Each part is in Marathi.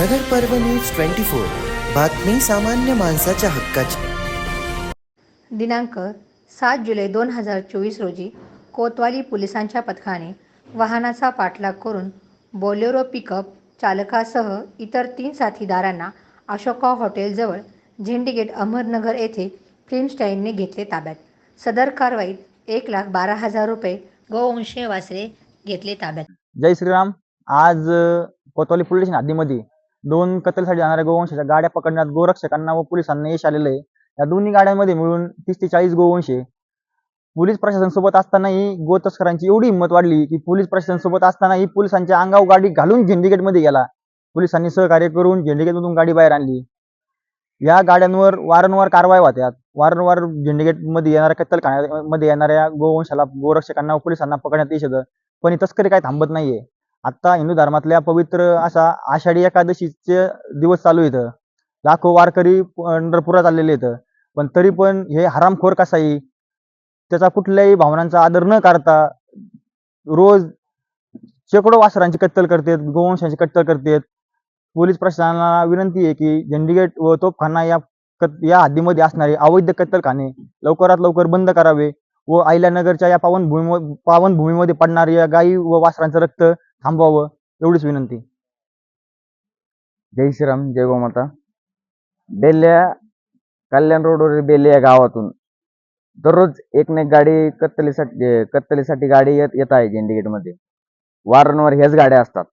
पर्व न्यूज ट्वेंटी फोर बातमी सामान्य माणसाच्या हक्काची. दिनांक सात जुलै दोन हजार चोवीस रोजी कोतवाली पोलिसांच्या पथकाने वाहनाचा पाठलाग करून बोलेरो पिकअप चालकासह इतर तीन साथीदारांना अशोका हॉटेलजवळ झेंडीगेट अहमदनगर येथे फिल्म स्टाईलने घेतले ताब्यात. सदर कारवाईत एक लाख बारा हजार रुपये गोवंशीय वासरे घेतले ताब्यात. जय श्रीराम. आज कोतवाली पोलीस हद्दीमध्ये दोन कत्तलसाठी जाणाऱ्या गोवंशाच्या गाड्या पकडण्यात गोरक्षकांना व पोलिसांना यश आलेलं आहे या दोन्ही गाड्यांमध्ये मिळून तीस ते चाळीस गोवंश. आहे पोलीस प्रशासन सोबत असतानाही गो तस्करांची एवढी हिंमत वाढली की पोलीस प्रशासन सोबत असतानाही पोलिसांच्या अंगावर गाडी घालून झेंडीगेटमध्ये गेला. पोलिसांनी सहकार्य करून झेंडीगेटमधून गाडी बाहेर आणली. या गाड्यांवर वारंवार कारवाई होत्यात वारंवार झेंडीगेटमध्ये येणाऱ्या कत्तलखान्यामध्ये येणाऱ्या गोवंशाला गोरक्षकांना व पोलिसांना पकडण्यात येत. पण ही तस्करी काही थांबत नाहीये. आता हिंदू धर्मातल्या पवित्र असा आषाढी एकादशीचे दिवस चालू येतं लाखो वारकरी पंढरपुरात आलेले आहेत. पण तरी पण हे हरामखोर कसाई? त्याचा कुठल्याही भावनांचा आदर न करता रोज शेकडो वासरांची कत्तल करतात गोवंशांची कत्तल करतात. पोलीस प्रशासनाला विनंती आहे की झेंडीगेट व तोफखाना या कत- या हद्दीमध्ये असणारे अवैध कत्तलखाने लवकरात लवकर बंद करावे. व आयल्यानगरच्या या पावनभूमी पावनभूमीमध्ये पडणाऱ्या गायी व वासरांचं रक्त थांबवावं एवढीच विनंती. जय श्रीराम जय गोमाता बेल्ल्या कल्याण रोडवरील बेल्या या गावातून दररोज एक ना एक गाडी कत्तलीसाठी कत्तलीसाठी गाडी येत येत आहे झेंडीगेटमध्ये वारंवार ह्याच गाड्या असतात.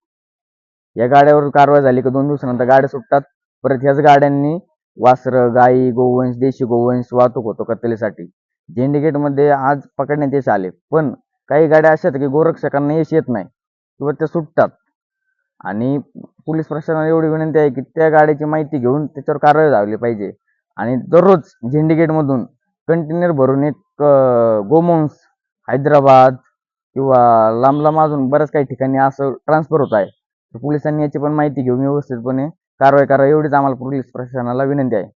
या गाड्यावर कारवाई झाली की दोन दिवसानंतर गाड्या सुटतात. परत ह्याच गाड्यांनी वासरं गाई गोवंश देशी गोवंश वाहतूक होतो कत्तलीसाठी. झेंडीगेटमध्ये आज पकडण्यात यश आले. पण काही गाड्या अशा आहेत की गोरक्षकांना यश येत नाही किंवा त्या सुटतात. आणि पोलीस प्रशासनाला एवढी विनंती आहे की त्या गाड्याची माहिती घेऊन त्याच्यावर कारवाई झाली पाहिजे. आणि दररोज झेंडीगेटमधून कंटेनर भरून एक गोमंस हैदराबाद किंवा लांब लांब अजून बऱ्याच काही ठिकाणी असं ट्रान्सफर होत आहे. तर पोलिसांनी याची पण माहिती घेऊन व्यवस्थितपणे कारवाई करा एवढीच आम्हाला पोलीस प्रशासनाला विनंती आहे.